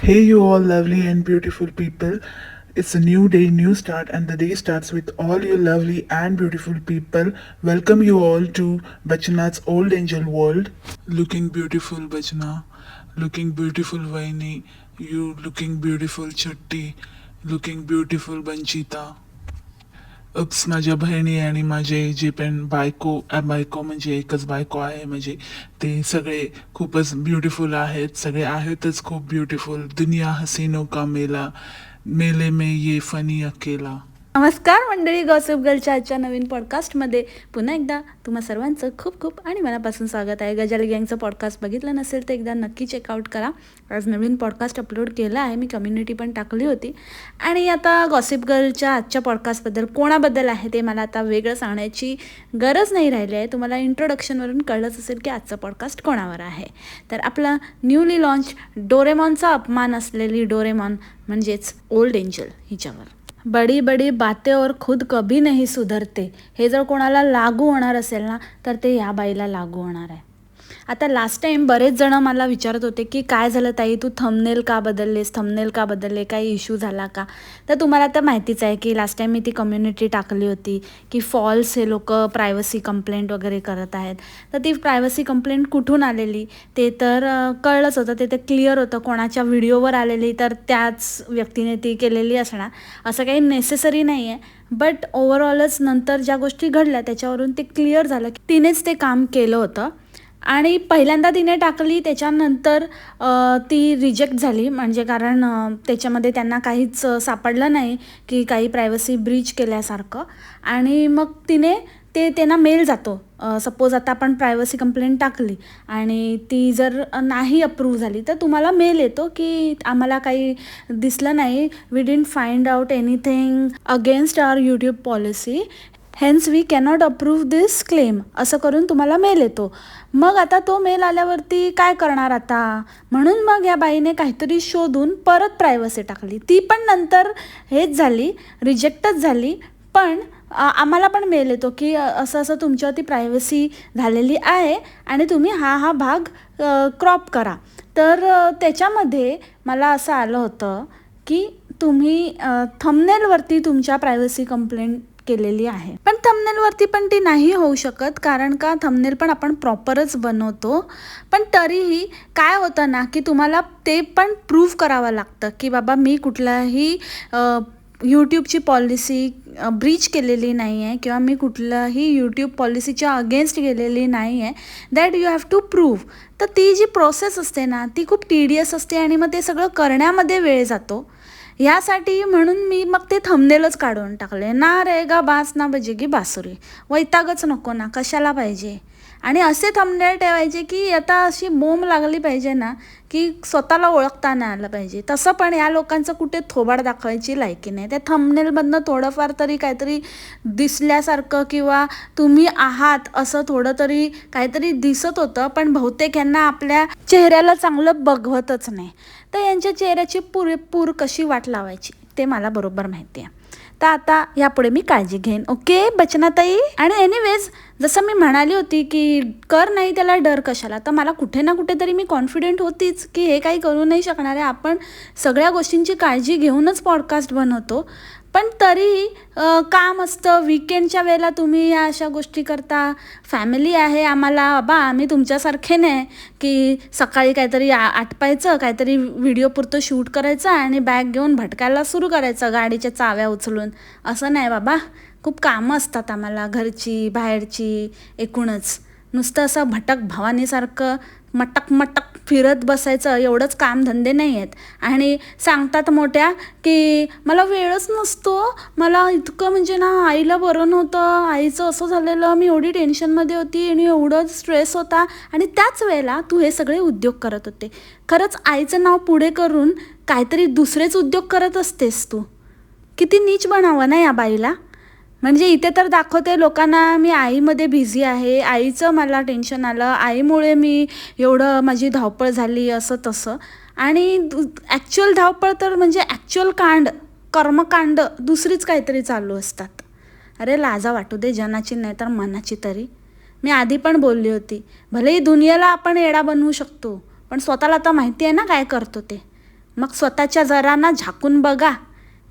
Hey, you all lovely and beautiful people. It's a new day, new start, and the day starts with all you lovely and beautiful people. Welcome you all to Bachana's Old Angel World. Looking beautiful, Bachana. Looking beautiful, Vaini. You looking beautiful, Chatti. Looking beautiful, Banchita. Oops माझ्या बहिणी आणि माझे जे पण बायको बायको म्हणजे एकच बायको आहे म्हणजे ते सगळे खूपच ब्युटिफुल आहेत. सगळे आहेतच खूप ब्युटिफुल दुनिया हसीनो का मेला मेले में ये फनी अकेला. नमस्कार मंडळी गॉसिप गर्लच्या आजच्या नवीन पॉडकास्टमध्ये पुन्हा एकदा तुम्हा सर्वांचं खूप खूप आणि मनापासून स्वागत आहे. गजाल गँगचं पॉडकास्ट बघितलं नसेल तर एकदा नक्की चेकआउट करा. आज नवीन पॉडकास्ट अपलोड केला आहे. मी कम्युनिटी पण टाकली होती. आणि आता गॉसिप गर्लच्या आजच्या पॉडकास्टबद्दल कोणाबद्दल आहे ते मला आता वेगळं सांगण्याची गरज नाही राहिली आहे. तुम्हाला इंट्रोडक्शनवरून कळलंच असेल की आजचा पॉडकास्ट कोणावर आहे. तर आपला न्यूली लॉन्च डोरेमॉनचा अपमान असलेली डोरेमॉन म्हणजेच ओल्ड एंजल हिच्यावर. बडी बडी बाते और खुद कभी नाही सुधरते. हे जर कोणाला लागू होणार असेल ना तर ते या बाईला लागू होणार आहे. आता लास्ट टाईम बरेच जण मला विचारत होते की काय झालं ताई? तू थमनेल का बदललेस? थमनेल का बदलले? काही इश्यू झाला का? तर तुम्हाला तर माहितीच आहे की लास्ट टाईम मी ती कम्युनिटी टाकली होती की फॉल्स हे लोक प्रायव्हसी कंप्लेंट वगैरे करत आहेत. तर ती प्रायव्हसी कंप्लेंट कुठून आलेली? ते तर कळलंच होतं. ते तर क्लिअर होतं. कोणाच्या व्हिडिओवर आलेली तर त्याच व्यक्तीने ती केलेली असणार. असं काही नेसेसरी नाही आहे बट ओव्हरऑलच नंतर ज्या गोष्टी घडल्या त्याच्यावरून ते क्लिअर झालं की तिनेच ते काम केलं होतं. आणि पहिल्यांदा तिने टाकली त्याच्यानंतर ती रिजेक्ट झाली. म्हणजे कारण त्याच्यामध्ये त्यांना काहीच सापडलं नाही की काही प्रायव्हसी ब्रीच केल्यासारखं. आणि मग तिने ते त्यांना मेल जातो. सपोज आता आपण प्रायव्हसी कंप्लेंट टाकली आणि ती जर नाही अप्रूव्ह झाली तर तुम्हाला मेल येतो की आम्हाला काही दिसलं नाही. We didn't find out anything against our YouTube policy hence we cannot approve this claim असं करून तुम्हाला मेल येतो. मग आता तो मेल आल्यावरती काय करणार आता? म्हणून मग या बाईने काहीतरी शोधून परत प्रायव्हसी टाकली. ती पण नंतर हेच झाली रिजेक्टच झाली. पण आम्हाला पण मेल येतो की असं असं तुमच्यावरती प्रायव्हसी झालेली आहे आणि तुम्ही हा हा भाग क्रॉप करा. तर त्याच्यामध्ये मला असं आलं होतं की तुम्ही थंबनेलवरती तुमच्या प्रायव्हसी कंप्लेंट केलेली आहे. पण थमनेलवरती पण ती नाही होऊ शकत कारण का? थंबनेल पण आपण प्रॉपरच बनवतो. पण तरीही काय होतं ना की तुम्हाला ते पण प्रूव्ह करावं लागतं की बाबा मी कुठलाही यूट्यूबची पॉलिसी ब्रीच केलेली नाही आहे किंवा मी कुठलंही यूट्यूब पॉलिसीच्या अगेन्स्ट गेलेली नाही आहे that you have to prove तर ती जी प्रोसेस असते ना ती खूप टीडियस असते आणि मग ते सगळं करण्यामध्ये वेळ जातो. ह्यासाठी म्हणून मी मग ते थंबनेलच काढून टाकले. ना रे गा बास ना बजेगी बासुरी. वैतागच नको ना कशाला पाहिजे? आणि असे थंबनेल ठेवायचे की आता अशी मोम लागली पाहिजे ना की स्वतःला ओळखताना आलं पाहिजे. तसं पण या लोकांचं कुठे थोबाड दाखवायची लायकी नाही. त्या थंबनेलमधनं थोडंफार तरी काहीतरी दिसल्यासारखं किंवा तुम्ही आहात असं थोडं तरी काहीतरी दिसत होतं पण बहुतेक यांना आपल्या चेहऱ्याला चांगलं बघवतच नाही. तर यांच्या चेहऱ्याची पुरेपूर कशी वाट लावायची ते मला बरोबर माहिती आहे. तर आता यापुढे मी काळजी घेईन. ओके बचनाताई? आणि एनिवेज जसं मी म्हणाली होती की कर नाही त्याला डर कशाला तर मला कुठे ना कुठेतरी मी कॉन्फिडेंट होतीच की हे काही करू नाही शकणार आहे. आपण सगळ्या गोष्टींची काळजी घेऊनच पॉडकास्ट बनवतो. पण तरी काम असतं. विकेंडच्या वेळेला तुम्ही या अशा गोष्टी करता. फॅमिली आहे आम्हाला. बाबा आम्ही तुमच्यासारखे नाही. की सकाळी काहीतरी आ- आटपायचं काहीतरी व्हिडिओ पुरतं शूट करायचं आणि बॅग घेऊन भटकायला सुरू करायचं गाडीच्या चाव्या उचलून. असं नाही बाबा. खूप कामं असतात आम्हाला. घरची बाहेरची एकूणच. नुसतं असं भटक भवानीसारखं मटक मटक फिरत बसायचं एवढंच कामधंदे नाही आहेत आणि सांगतात मोठ्या की मला वेळच नसतो. मला इतकं म्हणजे ना आईला बरं नव्हतं. आईचं असं झालेलं मी एवढी टेन्शनमध्ये होती आणि एवढं स्ट्रेस होता. आणि त्याच वेळेला तू हे सगळे उद्योग करत होते. खरंच आईचं नाव पुढे करून काहीतरी दुसरेच उद्योग करत असतेस तू. किती नीच बनावं ना या बाईला? म्हणजे इथे तर दाखवते लोकांना मी आईमध्ये बिझी आहे आईचं मला टेन्शन आलं आईमुळे मी एवढं माझी धावपळ झाली असं तसं. आणि ॲक्च्युअल धावपळ तर म्हणजे ॲक्च्युअल कांड कर्मकांड दुसरीच काहीतरी चालू असतात. अरे लाजा वाटू दे जनाची नाही तर मनाची तरी. मी आधी पण बोलली होती भलेही दुनियेला आपण येडा बनवू शकतो पण स्वतःला आता माहिती आहे ना काय करतो ते. मग स्वतःच्या जरांना झाकून बघा.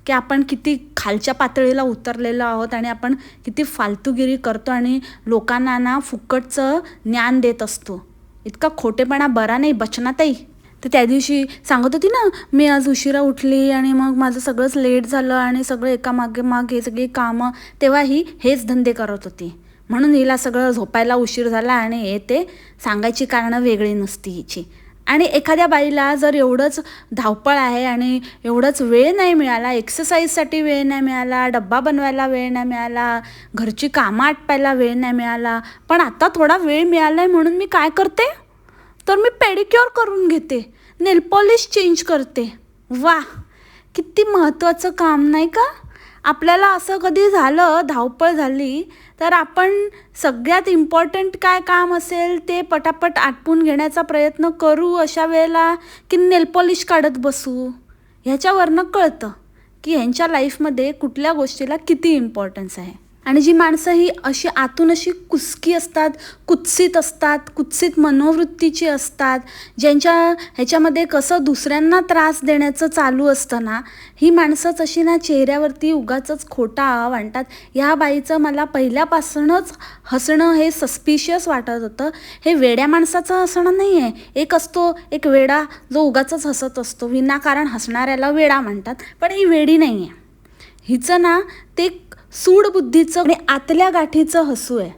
की आपण किती खालच्या पातळीला उतरलेलो आहोत आणि आपण किती फालतूगिरी करतो आणि लोकांना ना फुकटचं ज्ञान देत असतो. इतका खोटेपणा बरा नाही बचनातही तर त्या दिवशी सांगत होती ना मी आज उशिरा उठली आणि मग माझं सगळंच लेट झालं आणि सगळं एकामागे माग हे सगळी कामं तेव्हा ही हेच धंदे करत होती. म्हणून हिला सगळं झोपायला उशीर झाला आणि हे ते सांगायची कारणं वेगळी नसती हिची. आणि एखाद्या बाईला जर एवढंच धावपळ आहे आणि एवढंच वेळ नाही मिळाला एक्सरसाइजसाठी वेळ नाही मिळाला डब्बा बनवायला वेळ नाही मिळाला घरची कामं आटपायला वेळ नाही मिळाला पण आता थोडा वेळ मिळाला आहे म्हणून मी काय करते? तर मी पेडिक्युअर करून घेते नेलपॉलिश चेंज करते. वा किती महत्त्वाचं काम नाही का? आपल्याला असं कधी झालं धावपळ झाली तर आपण सगळ्यात इम्पॉर्टंट काय काम असेल ते पटापट आटपून घेण्याचा प्रयत्न करू अशा वेळेला की नेलपॉलिश काढत बसू? ह्याच्यावरनं कळतं की ह्यांच्या लाईफमध्ये कुठल्या गोष्टीला किती इम्पॉर्टन्स आहे. आणि जी माणसं ही अशी आतून अशी कुसकी असतात कुत्सित असतात कुत्सित मनोवृत्तीची असतात ज्यांच्या ह्याच्यामध्ये कसं दुसऱ्यांना त्रास देण्याचं चालू असतं ना ही माणसंच अशी ना चेहऱ्यावरती उगाचंच खोटा वाटतात ह्या बाईचं मला पहिल्यापासूनच हसणं हे सस्पिशियस वाटत होतं. हे वेड्या माणसाचं हसणं नाही आहे एक असतो एक वेडा जो उगाचंच हसत असतो. विनाकारण हसणाऱ्याला वेडा म्हणतात पण ही वेडी नाही आहे हिचं ना ते सूडबुद्धीचं आणि आतल्या गाठीचं हसू आहे.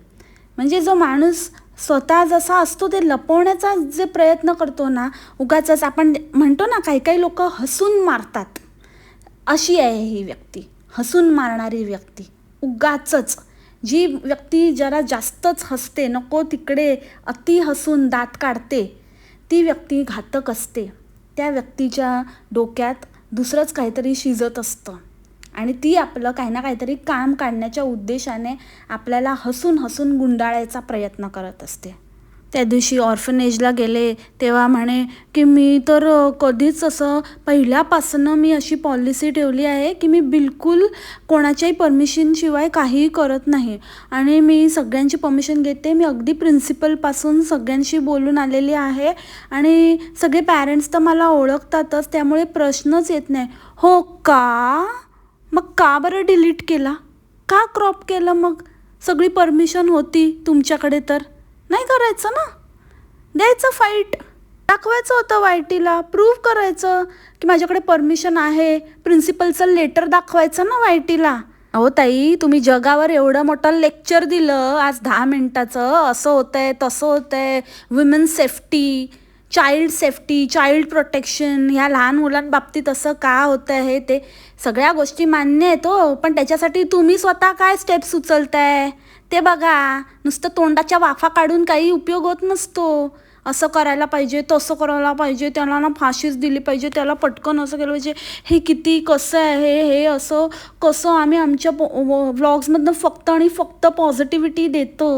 म्हणजे जो माणूस स्वतः जसा असतो ते लपवण्याचा जे प्रयत्न करतो ना उगाच आपण म्हणतो ना काही काही लोक हसून मारतात. अशी आहे ही व्यक्ती हसून मारणारी व्यक्ती. उगाचच. जी व्यक्ती जरा जास्तच हसते नको तिकडे अति हसून दात काढते ती व्यक्ती घातक असते. त्या व्यक्तीच्या डोक्यात दुसरंच काहीतरी शिजत असतं. आणि ती आपलं काही ना काहीतरी काम काढण्याच्या उद्देशाने आपल्याला हसून हसून गुंडाळायचा प्रयत्न करत असते. त्या दिवशी ऑर्फनेजला गेले तेव्हा म्हणे की मी तर कधीच असं पहिल्यापासनं मी अशी पॉलिसी ठेवली आहे की मी बिलकुल कोणाच्याही परमिशनशिवाय काहीही करत नाही. आणि मी सगळ्यांची परमिशन घेते मी अगदी प्रिन्सिपलपासून सगळ्यांशी बोलून आलेली आहे आणि सगळे पॅरेंट्स तर मला ओळखतातच त्यामुळे प्रश्नच येत नाही. हो का? मग का बरं डिलीट केला? का क्रॉप केलं मग? सगळी परमिशन होती तुमच्याकडे तर. नाही करायचं ना? द्यायचं फाईट दाखवायचं होतं वायटीला प्रूव्ह करायचं की माझ्याकडे परमिशन आहे. प्रिन्सिपलचं लेटर दाखवायचं ना वायटीला अहो ताई तुम्ही जगावर एवढं मोठं लेक्चर दिलं. आज दहा मिनटाचं. असं होतंय तसं होतंय. Women safety child safety child protection ह्या लहान मुलांबाबतीत असं का होतं आहे ते सगळ्या गोष्टी मान्य आहेत हो. पण त्याच्यासाठी तुम्ही स्वतः काय स्टेप्स उचलताय? ते बघा. नुसतं तोंडाच्या वाफा काढून काही उपयोग होत नसतो. असं करायला पाहिजे तसं करायला पाहिजे त्याला ना फाशीच दिली पाहिजे त्याला पटकन असं केलं पाहिजे. हे किती कसं आहे? हे असं कसं आम्ही आमच्या व्लॉग्समधनं फक्त आणि फक्त पॉझिटिव्हिटी देतो?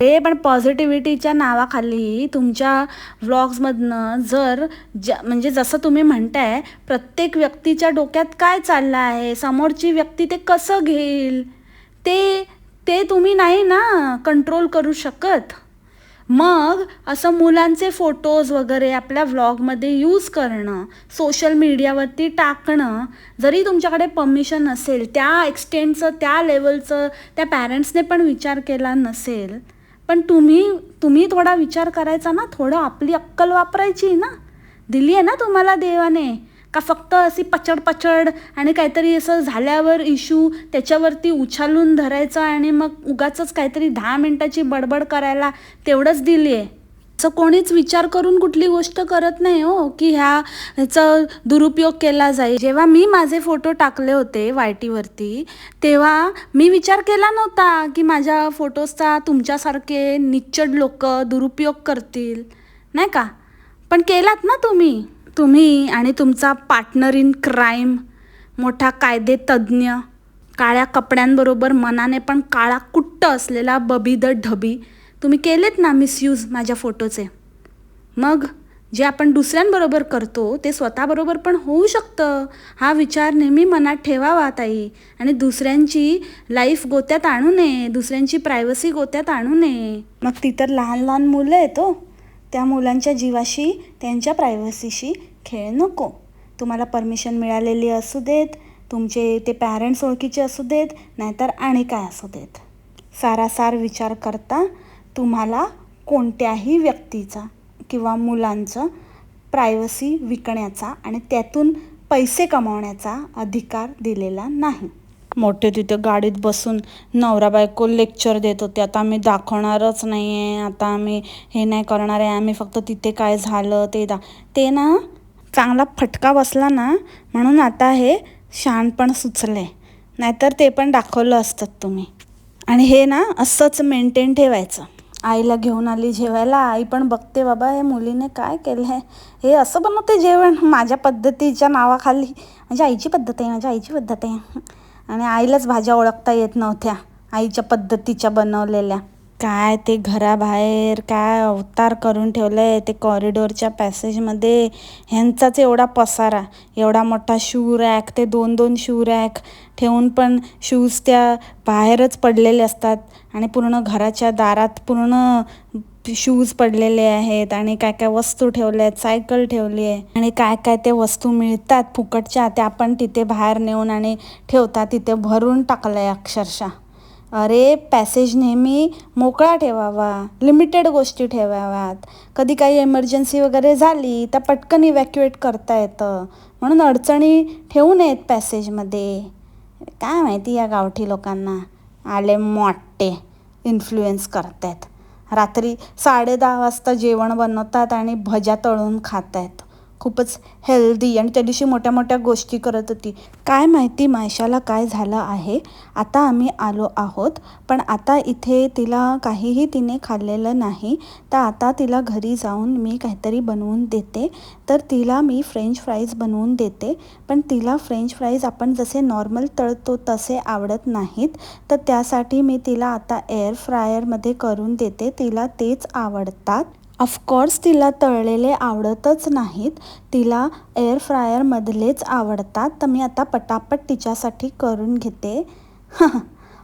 हे पण पॉझिटिव्हिटीच्या नावाखाली तुमच्या व्लॉग्समधनं जर ज म्हणजे जसं तुम्ही म्हणताय प्रत्येक व्यक्तीच्या डोक्यात काय चाललं आहे समोरची व्यक्ती ते कसं घेईल? ते ते तुम्ही नाही ना कंट्रोल करू शकत. मग असं मुलांचे फोटोज वगैरे आपल्या व्लॉगमध्ये यूज करणं सोशल मीडियावरती टाकणं जरी तुमच्याकडे परमिशन असेल त्या एक्सटेंडचं त्या लेवलचं त्या पॅरेंट्सने पण विचार केला नसेल पण तुम्ही तुम्ही थोडा विचार करायचा ना थोडं आपली अक्कल वापरायची ना. दिली आहे ना तुम्हाला देवाने? का फक्त अशी पचड पचड आणि काहीतरी असं झाल्यावर इशू त्याच्यावरती उछालून धरायचं आणि मग उगाच काहीतरी दहा मिनटाची बडबड करायला तेवढंच दिली आहे? असं कोणीच विचार करून कुठली गोष्ट करत नाही हो की ह्या ह्याचा दुरुपयोग केला जाईल. जेव्हा मी माझे फोटो टाकले होते वायटीवरती तेव्हा मी विचार केला नव्हता की माझ्या फोटोजचा तुमच्यासारखे निच्चड लोक दुरुपयोग करतील. नाही का? पण केलात ना तुम्ही. तुम्ही आणि तुमचा पार्टनर इन क्राईम मोठा कायदे तज्ज्ञ काळ्या कपड्यांबरोबर मनाने पण काळा कुट्ट असलेला बबी द ढबी तुम्ही केलेत ना मिसयूज माझ्या फोटोचे मग जे आपण दुसऱ्यांबरोबर करतो ते स्वतःबरोबर पण होऊ शकतं. हा विचार नेहमी मनात ठेवावा ताई. आणि दुसऱ्यांची लाईफ गोत्यात आणू नये. दुसऱ्यांची प्रायव्हसी गोत्यात आणू नये. मग ती तर लहान लहान मुलं आहेत हो. त्या मुलांच्या जीवाशी त्यांच्या प्रायव्हसीशी खेळ नको. तुम्हाला परमिशन मिळालेली असू देत तुमचे ते पॅरेंट्स ओळखीचे असू देत नाहीतर आणि काय असू देत. सारासार विचार करता तुम्हाला कोणत्याही व्यक्तीचा किंवा मुलांचं प्रायव्हसी विकण्याचा आणि त्यातून पैसे कमावण्याचा अधिकार दिलेला नाही. मोठे तिथे गाडीत बसून नवरा बायको लेक्चर देत होते. आता आम्ही दाखवणारच नाही आहे आता आम्ही हे नाही करणार आहे. आम्ही फक्त तिथे काय झालं ते दा ते ना चांगला फटका बसला ना म्हणून आता हे शहाणपण सुचलं. नाहीतर ते पण दाखवलं असतात तुम्ही. आणि हे ना असंच मेंटेन ठेवायचं. आईला घेऊन आली जेवायला. आई पण बघते बाबा हे मुलीने काय केलं आहे हे असं बनवते जेवण माझ्या पद्धतीच्या नावाखाली. म्हणजे आईची पद्धत आहे माझ्या आईची पद्धत आहे. आणि आईलाच भाज्या ओळखता येत नव्हत्या आईच्या पद्धतीच्या बनवलेल्या. काय ते घराबाहेर काय अवतार करून ठेवलं आहे ते कॉरिडोरच्या पॅसेजमध्ये ह्यांचाच एवढा पसारा एवढा मोठा शू रॅक ते दोन दोन शू रॅक ठेवून पण शूज त्या बाहेरच पडलेले असतात आणि पूर्ण घराच्या दारात पूर्ण शूज पडलेले आहेत आणि काय काय वस्तू ठेवल्या आहेत सायकल ठेवली आहे आणि काय काय ते वस्तू मिळतात फुकटच्या त्या आपण तिथे बाहेर नेऊन आणि ठेवतात तिथे भरून टाकलं आहे अक्षरशः. अरे पॅसेज नेहमी मोकळा ठेवावा लिमिटेड गोष्टी ठेवाव्यात. कधी काही एमर्जन्सी वगैरे झाली तर पटकन इव्हॅक्युएट करता येतं. म्हणून अडचणी ठेवू नयेत पॅसेजमध्ये काय माहिती या गावठी लोकांना? आले मोठे इन्फ्लुएन्स करतायत. रात्री साडे दहा वाजता जेवण बनवतात आणि भज्या तळून खात आहेत खूपच हेल्दी आणि त्या दिवशी मोठ्या मोठ्या गोष्टी करत होती. काय माहिती मायशाला काय झालं आहे? आता आम्ही आलो आहोत पण आता इथे तिला काहीही तिने खाल्लेलं नाही तर आता तिला घरी जाऊन मी काहीतरी बनवून देते. तर तिला मी फ्रेंच फ्राईज बनवून देते पण तिला फ्रेंच फ्राईज आपण जसे नॉर्मल तळतो तसे आवडत नाहीत. तर त्यासाठी मी तिला आता एअर फ्रायरमध्ये करून देते तिला तेच आवडतात. ऑफकोर्स तिला तळलेले आवडतच नाहीत. तिला एअर फ्रायरमधलेच आवडतात. तर मी आता पटापट तिच्यासाठी करून घेते.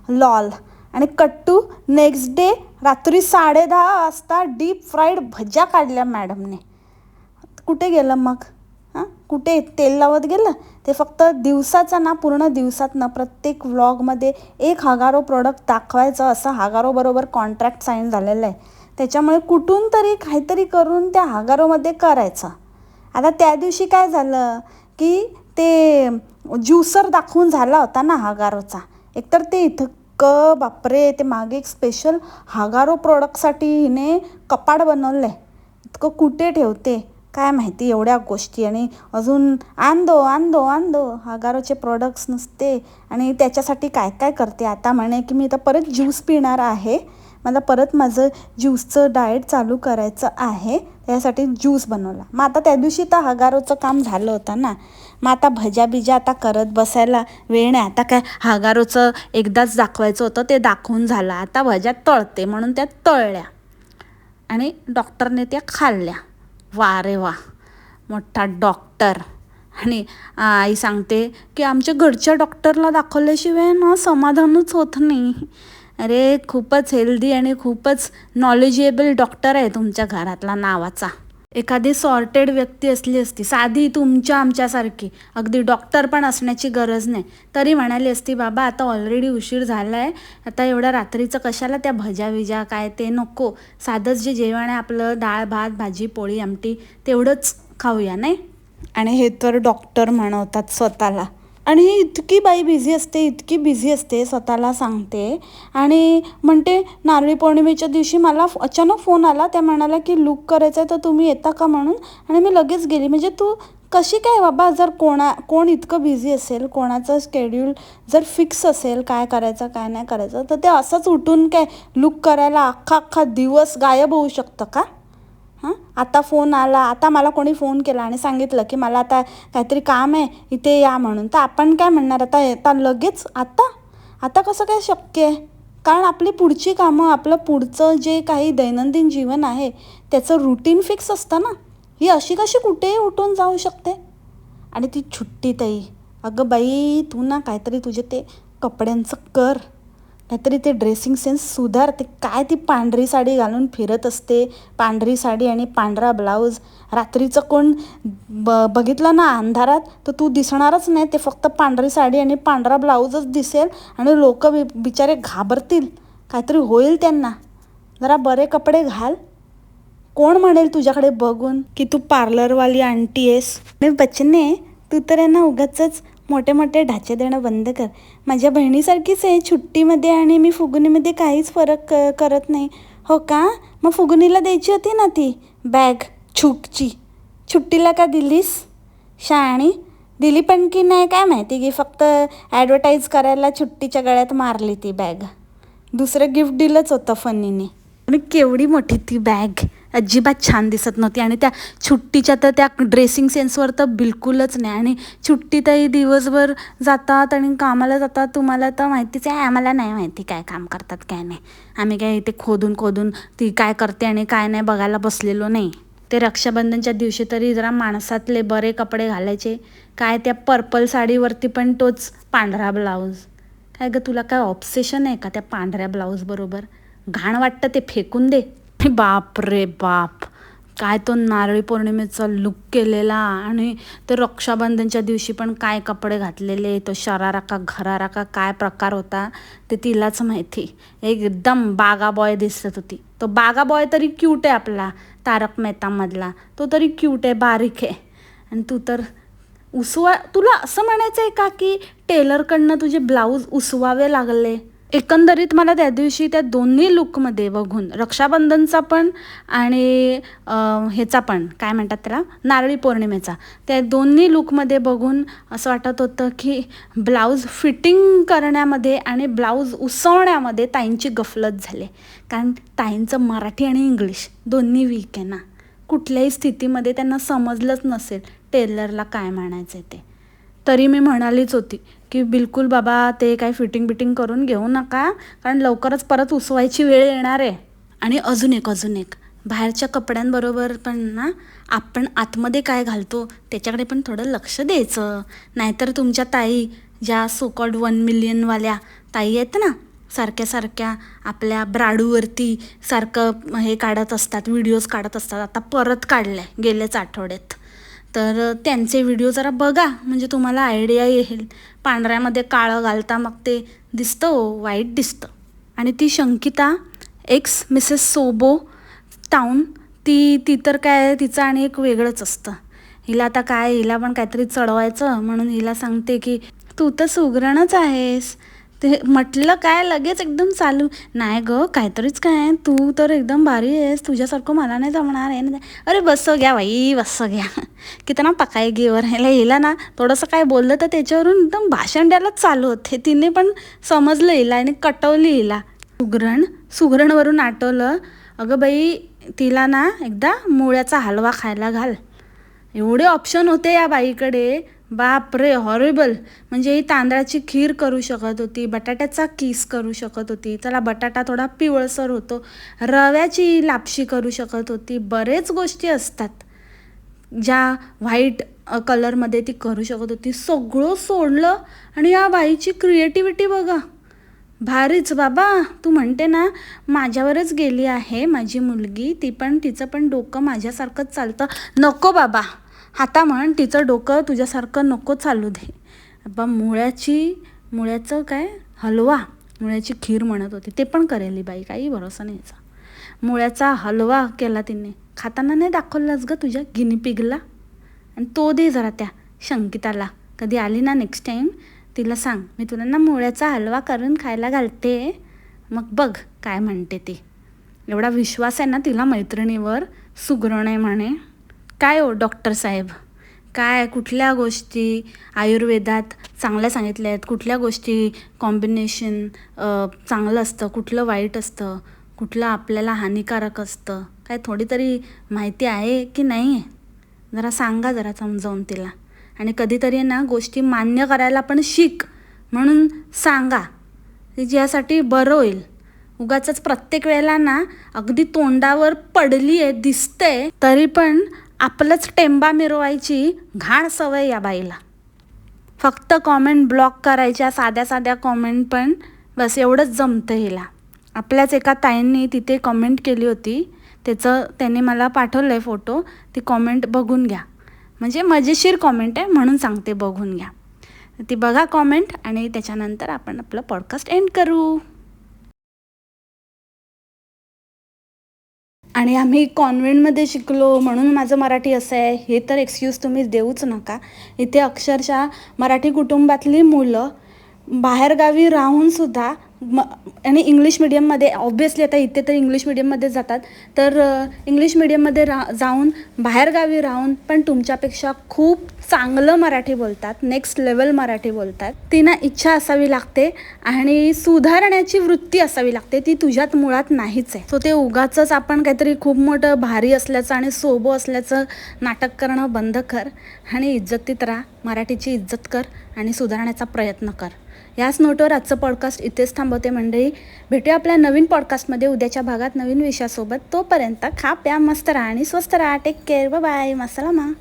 लॉल. आणि कट्टू नेक्स्ट डे रात्री साडेदहा वाजता डीप फ्राईड भज्या काढल्या मॅडमने कुठे गेलं मग? हां? कुठे? तेल लावत गेलं? ते फक्त दिवसाचा ना पूर्ण दिवसात ना प्रत्येक व्लॉगमध्ये एक हगारो प्रोडक्ट दाखवायचं असं हगारोबरोबर कॉन्ट्रॅक्ट साईन झालेलं आहे. त्याच्यामुळे कुठून तरी काहीतरी करून त्या हगारोमध्ये करायचं. आता त्या दिवशी काय झालं की ते ज्युसर दाखवून झाला होता ना हगारोचा एकतर ते इतकं बापरे ते मागे एक स्पेशल हगारो प्रोडक्टसाठी हिने कपाड बनवलं आहे इतकं कुठे ठेवते? काय माहिती एवढ्या गोष्टी आणि अजून आणदो आंदो आंदो हगारोचे प्रोडक्ट्स नसते आणि त्याच्यासाठी काय काय करते? आता म्हणे की मी आता परत ज्यूस पिणार आहे. मला परत माझं ज्यूसचं डाएट चालू करायचं आहे त्यासाठी ज्यूस बनवला. मग आता त्या दिवशी तर हगारोचं काम झालं होतं ना. मग आता भज्या बिज्या आता करत बसायला वेळ नाही. आता काय हगारोचं एकदाच दाखवायचं होतं ते दाखवून झालं. आता भज्या तळते म्हणून त्या तळल्या. आणि डॉक्टरने त्या खाल्ल्या. वा रे वा. मोठा डॉक्टर. आणि आई सांगते की आमच्या घरच्या डॉक्टरला दाखवल्याशिवाय ना समाधानच होत नाही. अरे खूपच हेल्दी आणि खूपच नॉलेजेबल डॉक्टर आहे तुमच्या घरातला नावाचा. एखादी सॉर्टेड व्यक्ती असली असती साधी तुमच्या आमच्यासारखी अगदी डॉक्टर पण असण्याची गरज नाही. तरी म्हणाली असती बाबा आता ऑलरेडी उशीर झाला आहे आता एवढ्या रात्रीचं कशाला त्या भज्या विजा काय ते नको. साधंच जे जेवण आहे आपलं डाळ भात भाजी पोळी आमटी तेवढंच खाऊया नाही? आणि हे तर डॉक्टर म्हणवतात स्वतःला. आणि ही इतकी बाई बिझी असते इतकी बिझी असते स्वतःला सांगते. आणि म्हणते नारळी पौर्णिमेच्या दिवशी मला अचानक फोन आला त्या म्हणाल्या की लुक करायचं आहे तर तुम्ही येता का म्हणून? आणि मी लगेच गेली. म्हणजे तू कशी काय बाबा जर कोणा कोण इतकं बिझी असेल कोणाचं स्केड्यूल जर फिक्स असेल काय करायचं काय नाही करायचं तर ते असंच उठून काय लुक करायला अख्खा अख्खा दिवस गायब होऊ शकतं का? हां? आता फोन आला. आता मला कोणी फोन केला आणि सांगितलं की मला आता काहीतरी काम आहे इथे या म्हणून. तर आपण काय म्हणणार? आता येता लगेच? आता? आता कसं काय शक्य आहे? कारण आपली पुढची कामं आपलं पुढचं जे काही दैनंदिन जीवन आहे त्याचं रुटीन फिक्स असतं ना. ही अशी कशी कुठेही उठून जाऊ शकते? आणि ती छुट्टी ताई. अगं बाई तू ना काहीतरी तुझे ते कपड्यांचं कर. काहीतरी ते ड्रेसिंग सेन्स सुधार ते काय ती पांढरी साडी घालून फिरत असते? पांढरी साडी आणि पांढरा ब्लाऊज. रात्रीचं कोण ब बघितलं ना अंधारात? तर तू दिसणारच नाही. ते फक्त पांढरी साडी आणि पांढरा ब्लाऊजच दिसेल आणि लोक बि बिचारे घाबरतील. काहीतरी होईल त्यांना. जरा बरे कपडे घाल. कोण म्हणेल तुझ्याकडे बघून? की तू पार्लरवाली आंटी आहेस. आणि बचने तू तर आहे ना उगाचच मोठे मोठे ढाचे देणं बंद कर. माझ्या बहिणीसारखीच आहे छुट्टीमध्ये आणि मी फुगुनीमध्ये काहीच फरक क करत नाही. हो का? मग फुगुनीला द्यायची होती ना ती? बॅग छुकची. छुट्टीला का दिलीस? शाणी दिली पण की नाही काय माहिती की फक्त ॲडव्हर्टाईज करायला छुट्टीच्या गळ्यात मारली ती बॅग. दुसरं गिफ्ट दिलंच होतं फनीने. आणि केवढी मोठी ती बॅग अजिबात छान दिसत नव्हती. आणि त्या छुट्टीच्या तर त्या ड्रेसिंग सेन्सवर तर बिलकुलच नाही. आणि छुट्टीतही दिवसभर जातात आणि कामाला जातात. तुम्हाला तर माहितीच आहे आम्हाला नाही माहिती काय काम करतात काय नाही. आम्ही काय इथे खोदून खोदून ती काय करते आणि काय नाही बघायला बसलेलो नाही. ते रक्षाबंधनच्या दिवशी तरी जरा माणसातले बरे कपडे घालायचे. काय त्या पर्पल साडीवरती पण तोच पांढरा ब्लाऊज काय गं तुला काय ऑब्सेशन आहे का त्या पांढऱ्या ब्लाऊजबरोबर घाण वाटतं ते फेकून दे. बाप रे बाप. काय तो नारळी पौर्णिमेचा लुक केलेला आणि ते रक्षाबंधनच्या दिवशी पण काय कपडे घातलेले तो शरारा का घरारा का काय प्रकार होता ते तिलाच माहिती. एकदम बागा बॉय दिसत होती. तो बागा बॉय तरी क्यूट आहे आपला तारक मेहतामधला तो तरी क्यूट आहे बारीक आहे. आणि तू तर उसवा तुला असं म्हणायचं आहे का की टेलरकडनं तुझे ब्लाऊज उसवावे लागले? एकंदरीत मला त्या दिवशी त्या दोन्ही लुकमध्ये बघून रक्षाबंधनचा पण आणि ह्याचा पण काय म्हणतात त्याला? नारळी पौर्णिमेचा. त्या दोन्ही लुकमध्ये बघून असं वाटत होतं की ब्लाऊज फिटिंग करण्यामध्ये आणि ब्लाऊज उसवण्यामध्ये ताईंची गफलत झाली. कारण ताईंचं मराठी आणि इंग्लिश दोन्ही वीक आहे ना. कुठल्याही स्थितीमध्ये त्यांना समजलंच नसेल टेलरला काय म्हणायचं ते. तरी मी म्हणालीच होती की बिलकुल बाबा ते काय फिटिंग बिटिंग करून घेऊ नका. कारण लवकरच परत उसवायची वेळ येणार आहे. आणि अजून एक अजून एक. बाहेरच्या कपड्यांबरोबर पण ना आपण आतमध्ये काय घालतो त्याच्याकडे पण थोडं लक्ष द्यायचं. नाहीतर तुमच्या ताई ज्या सोकॉड वन मिलियनवाल्या ताई आहेत ना सारख्या सारख्या आपल्या ब्राडूवरती सारखं हे काढत असतात व्हिडिओज काढत असतात. आता परत काढले गेल्याच आठवड्यात. तर त्यांचे व्हिडिओ जरा बघा म्हणजे तुम्हाला आयडिया येईल. पांढऱ्यामध्ये काळं घालता मग ते दिसतं हो, वाईट दिसतं. आणि ती Shankita ex Mrs SoBo town ती ती तर काय तिचं आणि एक वेगळंच असतं. हिला आता काय हिला पण काहीतरी चढवायचं म्हणून हिला सांगते की तू तर सुगरणच आहेस. ते म्हटलं काय लगेच एकदम चालू. नाही ग काहीतरीच काय तू तर एकदम भारी आहेस. तुझ्यासारखं मला नाही जमणार आहे. ना अरे बस घ्या बाई बस घ्या. कितना पकाय गेवर ह्याला हिला ना थोडंसं काय बोललं तर त्याच्यावरून एकदम भाषण द्यायलाच चालू होते. तिने पण समजलं हिला आणि कटवली हिला. सुगरण सुगरणवरून आठवलं. अगं बाई तिला ना एकदा मुळ्याचा हलवा खायला घाल. एवढे ऑप्शन होते या बाईकडे. बाप रे हॉरेबल म्हणजे ही तांदळाची खीर करू शकत होती बटाट्याचा किस करू शकत होती चला बटाटा थोडा पिवळसर होतो रव्याची लापशी करू शकत होती बरेच गोष्टी असतात. ज्या व्हाईट कलरमध्ये ती करू शकत होती. सगळं सोडलं आणि या बाईची क्रिएटिव्हिटी बघा. भारीच बाबा. तू म्हणते ना माझ्यावरच गेली आहे माझी मुलगी ती पण तिचं पण डोकं माझ्यासारखंच चालतं. नको बाबा. आता म्हण तिचं डोकं तुझ्यासारखं नको चालू दे. बा मुळ्याची मुळ्याचं काय? हलवा. मुळ्याची खीर म्हणत होती. ते पण करेल बाई. काही भरोसा नाही याचा. मुळ्याचा हलवा केला तिने. खाताना नाही दाखवलाच ग तुझ्या? गिनीपिगला आणि तो दे जरा त्या शंकिताला. कधी आली ना नेक्स्ट टाईम तिला सांग. मी तुला ना मुळ्याचा हलवा करून खायला घालते. मग बघ काय म्हणते ती. एवढा विश्वास आहे ना तिला मैत्रिणीवर? सुगरण आहे म्हणे. काय हो डॉक्टर साहेब? काय कुठल्या गोष्टी आयुर्वेदात चांगल्या सांगितल्या आहेत? कुठल्या गोष्टी कॉम्बिनेशन चांगलं असतं? कुठलं वाईट असतं? कुठलं आपल्याला हानिकारक असतं? काय थोडी तरी माहिती आहे की नाही? जरा सांगा जरा समजावून तिला. आणि कधीतरी ना गोष्टी मान्य करायला पण शिक. म्हणून सांगा. ज्यासाठी बरं होईल. उगाच प्रत्येक वेळेला ना अगदी तोंडावर पडली आहे दिसते तरी पण आपलंच टेंबा मिरवायची घाण सवय या बाईला. फक्त कॉमेंट ब्लॉक करायच्या साध्या साध्या कॉमेंट पण बस एवढंच जमतं हिला. आपल्याच एका ताईंनी तिथे कमेंट केली होती. त्याचं त्याने मला पाठवलं आहे फोटो ती कॉमेंट बघून घ्या. म्हणजे मजेशीर कॉमेंट आहे म्हणून सांगते बघून घ्या. ती बघा कॉमेंट आणि त्याच्यानंतर आपण आपलं पॉडकास्ट एंड करू. आणि आम्ही कॉन्व्हेंटमध्ये शिकलो म्हणून माझं मराठी असं आहे. हे तर एक्सक्यूज तुम्ही देऊच नका. इथे अक्षरशः मराठी कुटुंबातली मुलं बाहेरगावी राहूनसुद्धा म आणि इंग्लिश मिडियममध्ये ऑब्वियसली आता इथे तर इंग्लिश मिडियममध्ये जातात. तर इंग्लिश मिडियममध्ये रा जाऊन बाहेरगावी राहून पण तुमच्यापेक्षा खूप चांगलं मराठी बोलतात. नेक्स्ट लेवल मराठी बोलतात. तिनं इच्छा असावी लागते आणि सुधारण्याची वृत्ती असावी लागते. ती तुझ्यात मुळात नाहीच आहे. सो ते उगाच आपण काहीतरी खूप मोठं भारी असल्याचं आणि सोबो असल्याचं नाटक करणं बंद कर आणि इज्जतीत राहा. मराठीची इज्जत कर आणि सुधारण्याचा प्रयत्न कर. याच नोटवर आजचं पॉडकास्ट इथेच थांबवते मंडळी. भेटूया आपल्या नवीन पॉडकास्टमध्ये उद्याच्या भागात नवीन विषयासोबत. तोपर्यंत खा प्या मस्त राहा आणि स्वस्त राहा. Take care bye मसलामा